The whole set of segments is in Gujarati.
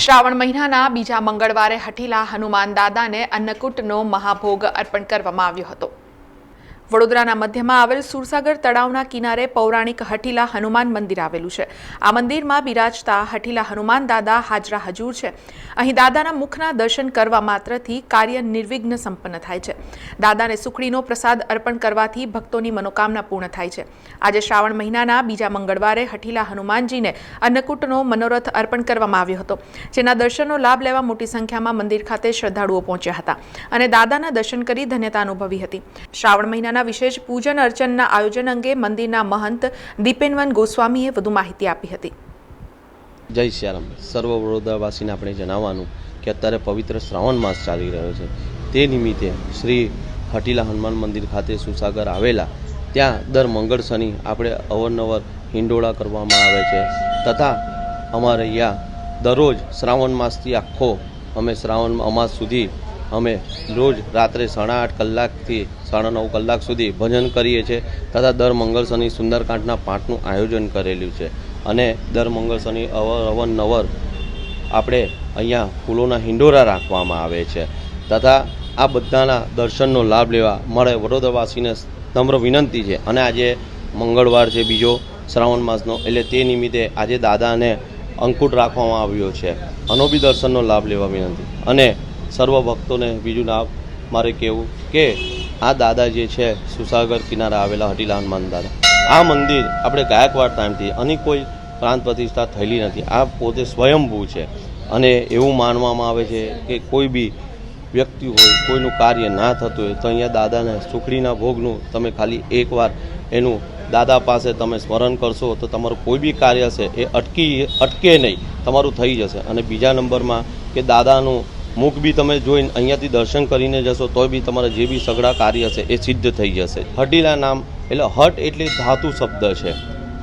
શ્રાવણ મહિનાના બીજા મંગળવારે હઠીલા હનુમાન દાદાને અન્નકૂટનો મહાભોગ અર્પણ કરવામાં આવ્યો હતો. વડોદરાના મધ્યમાં આવેલ સુરસાગર તળાવના કિનારે પૌરાણિક હઠીલા હનુમાન મંદિર આવેલું છે. આ મંદિરમાં બિરાજતા હઠીલા હનુમાન દાદા હાજરા હજૂર છે. અહીં દાદાના મુખના દર્શન કરવા માત્રથી કાર્ય નિર્વિઘ્ન સંપન્ન થાય છે. દાદાને સુખડીનો પ્રસાદ અર્પણ કરવાથી ભક્તોની મનોકામના પૂર્ણ થાય છે. આજે શ્રાવણ મહિનાના બીજા મંગળવારે હઠીલા હનુમાનજીને અન્નકૂટનો મનોરથ અર્પણ કરવામાં આવ્યો હતો. જેના દર્શનનો લાભ લેવા મોટી સંખ્યામાં મંદિર ખાતે શ્રદ્ધાળુઓ પહોંચ્યા હતા અને દાદાના દર્શન કરી ધન્યતા અનુભવી હતી. શ્રાવણ મહિનાના વિશેષ પૂજન અર્ચનના આયોજન અંગે મંદિરના મહંત દીપેનવન ગોસ્વામીએ વધુ માહિતી આપી હતી. જય શ્યારામ સર્વ વડોદરાવાસીને આપણે જણાવવાનું કે અત્યારે પવિત્ર શ્રાવણ માસ ચાલી રહ્યો છે. તે નિમિત્તે શ્રી હટીલા હનુમાન મંદિર ખાતે સુસાગર આવેલા, ત્યાં દર મંગળ શનિ આપણે અવરનવર હિંડોળા કરવામાં આવે છે. તથા અમારે અહીંયા દરરોજ શ્રાવણ માસથી આખો અમે શ્રાવણ અમાસ સુધી અમે રોજ રાત્રે સાડા આઠ કલાકથી સાડા નવ કલાક સુધી ભજન કરીએ છીએ તથા દર મંગળ શનિ સુંદરકાંઠના પાઠનું આયોજન કરેલું છે. અને દર મંગળ શનિ અવર અવનવર આપણે અહીંયા ફૂલોના હિંડોરા રાખવામાં આવે છે. તથા આ બધાના દર્શનનો લાભ લેવા મળે વડોદરાવાસીને નમ્ર વિનંતી છે. અને આજે મંગળવાર છે બીજો શ્રાવણ માસનો, એટલે તે નિમિત્તે આજે દાદાને અંકુટ રાખવામાં આવ્યો છે. અનો બી દર્શનનો લાભ લેવા વિનંતી. અને સર્વ ભક્તોને બીજું નામ મારે કહેવું કે આ દાદા જે છે, સુસાગર કિનારે આવેલા હટીલા હનુમાન દાદા આ મંદિર આપણે ગાયકવાડ ટાઈમથી અને કોઈ પ્રાંત પ્રતિષ્ઠા થયેલી નથી. આ પોતે સ્વયંભૂ છે. અને એવું માનવામાં આવે છે કે કોઈ બી વ્યક્તિ હોય, કોઈનું કાર્ય ના થતું હોય, તો અહીંયા દાદાને સુખડીના ભોગનું તમે ખાલી એકવાર એનું દાદા પાસે તમે સ્મરણ કરશો, તો તમારું કોઈ બી કાર્ય છે એ અટકી, અટકે નહીં. તમારું થઈ જશે. અને બીજા નંબરમાં કે દાદાનું મુખ બી તમે જોઈને અહીંયાથી દર્શન કરીને જશો તોય બી તમારા જે બી સઘળા કાર્ય છે એ સિદ્ધ થઈ જશે. હટીલા નામ, એટલે હટ એટલે ધાતુ શબ્દ છે.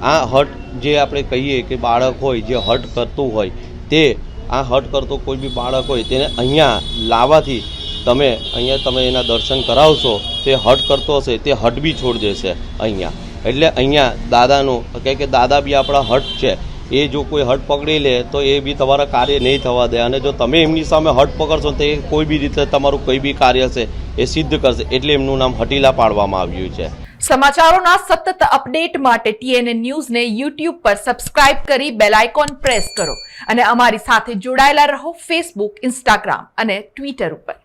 આ હટ જે આપણે કહીએ કે બાળક હોય, જે હટ કરતું હોય, તે આ હટ કરતો કોઈ બી બાળક હોય, તેને અહીંયા લાવવાથી તમે અહીંયા તમે એના દર્શન કરાવશો, તે હટ કરતો હશે, તે હટ બી છોડી દેશે અહીંયા. એટલે અહીંયા દાદાનું, કહે કે દાદા બી આપણા હટ છે. એ જો કોઈ હટ પકડી લે, તો એ બી તમારા કાર્ય નહીં થવા દે. અને જો તમે એમની સામે હટ પકડશો, તો એ કોઈ બી રીતે તમારું કોઈ બી કાર્ય છે એ સિદ્ધ કરશે. એટલે એમનું નામ હટીલા પાડવામાં આવ્યું છે. સમાચારોના સતત અપડેટ માટે ટીએનએ ન્યૂઝને યુટ્યુબ પર સબસ્ક્રાઇબ કરી બેલ આઇકોન પ્રેસ કરો. અને અમારી સાથે જોડાયેલા રહો ફેસબુક ઇન્સ્ટાગ્રામ અને ટ્વિટર ઉપર.